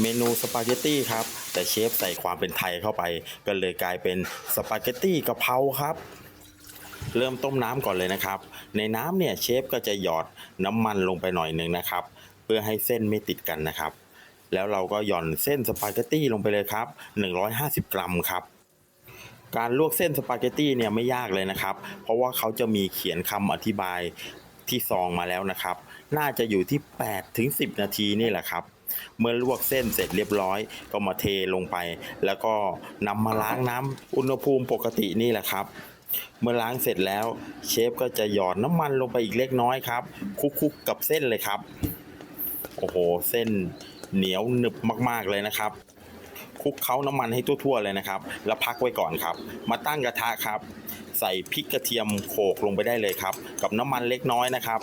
เมนูสปาเกตตี้ครับ แต่เชฟใส่ความเป็นไทยเข้าไป ก็เลยกลายเป็นสปาเกตตี้กะเพราครับ เริ่มต้มน้ำก่อนเลยนะครับ ในน้ำเนี่ยเชฟก็จะหยอดน้ำมันลงไปหน่อยหนึ่งนะครับ เพื่อให้เส้นไม่ติดกันนะครับ แล้วเราก็หย่อนเส้นสปาเกตตี้ลงไปเลยครับ 150 กรัมครับการลวกเส้นสปาเกตตี้เนี่ยไม่ยากเลยนะครับ เพราะว่าเขาจะมีเขียนคำอธิบายที่ซองมาแล้วนะครับ น่าจะอยู่ที่ 8 ถึง 10 นาทีนี่แหละครับ เมื่อลวกเส้นเสร็จเรียบร้อย ก็มาเทลงไป แล้วก็นำมาล้างน้ำอุณหภูมิปกตินี่แหละครับ เมื่อล้างเสร็จแล้ว เชฟก็จะหยอดน้ำมันลงไปอีกเล็กน้อยครับคุกๆกกับเส้นเลยครับ โอ้โห เส้นเหนียวหนึบมากๆเลยนะครับคลุกเคล้าน้ำมันให้ทั่วๆเลยนะครับ แล้วพักไว้ก่อนครับ มาตั้งกระทะครับ ใส่พริกกระเทียมโขลกลงไปได้เลยครับ กับน้ำมันเล็กน้อยนะครับ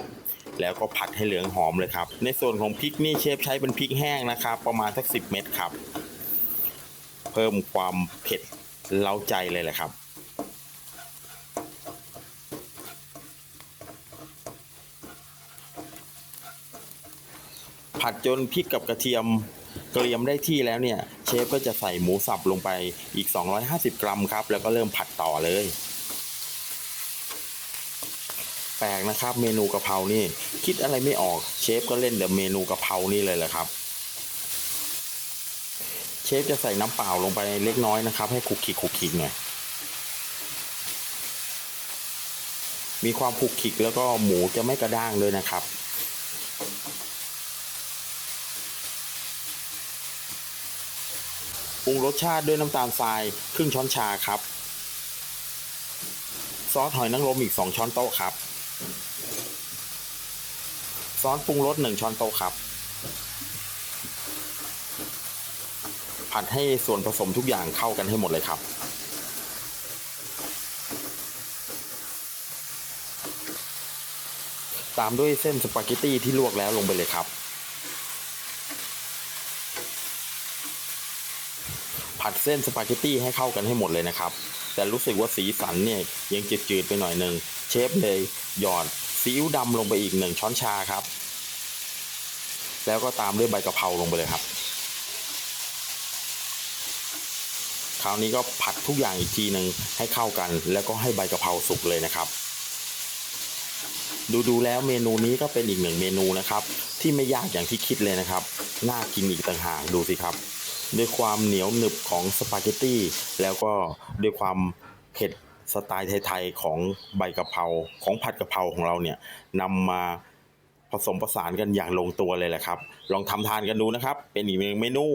แล้วก็ผัดให้เหลืองหอมเลยครับ ในส่วนของพริกนี่เชฟใช้เป็นพริกแห้งนะครับ ประมาณสักสิเม็ดครับ เพิ่มความเผ็ดเล้าใจเลยแหละครับผัดจนพริกกับกระเทียมเกรียมได้ที่แล้วเนี่ย เชฟก็จะใส่หมูสับลงไปอีก 250 กรัมครับ แล้วก็เริ่มผัดต่อเลย ปลกนะครับ เมนูกะเพรานี่ คิดอะไรไม่ออกเชฟก็เล่นแต่เมนูกะเพรานี่เลยแหละครับ เชฟจะใส่น้ำเปล่าลงไปเล็กน้อยนะครับ ให้คุกคิกคุกคิกหน่อยมีความคุกคิกแล้วก็หมูจะไม่กระด้างด้วยนะครับปรุงรสชาติด้วยน้ำตาลทรายครึ่งช้อนชาครับ ซอสหอยนางรมอีก 2 ช้อนโต๊ะครับ ซอสปรุงรส1ช้อนโต๊ะครับ ผัดให้ส่วนผสมทุกอย่างเข้ากันให้หมดเลยครับ ตามด้วยเส้นสปาเกตตี้ที่ลวกแล้วลงไปเลยครับ ผัดเส้นสปาเกตตี้ให้เข้ากันให้หมดเลยนะครับ แต่รู้สึกว่าสีสันเนี่ยยังจืดๆไปหน่อยหนึ่งเชฟเลยหยอดซีอิ๊วดำลงไปอีกหนึ่งช้อนชาครับ แล้วก็ตามด้วยใบกะเพราลงไปเลยครับ คราวนี้ก็ผัดทุกอย่างอีกทีหนึ่งให้เข้ากัน แล้วก็ให้ใบกะเพราสุกเลยนะครับ ดูดูๆแล้วเมนูนี้ก็เป็นอีกหนึ่งเมนูนะครับ ที่ไม่ยากอย่างที่คิดเลยนะครับ น่ากินอีกต่างหากดูสิครับ ด้วยความเหนียวหนึบของสปาเกตตี้แล้วก็ด้วยความเผ็ดสไตล์ไทยๆของใบกะเพราของผัดกะเพราของเราเนี่ยนำมาผสมผสานกันอย่างลงตัวเลยแหละครับ ลองทำทานกันดูนะครับ เป็นอีกหนึ่งเมนู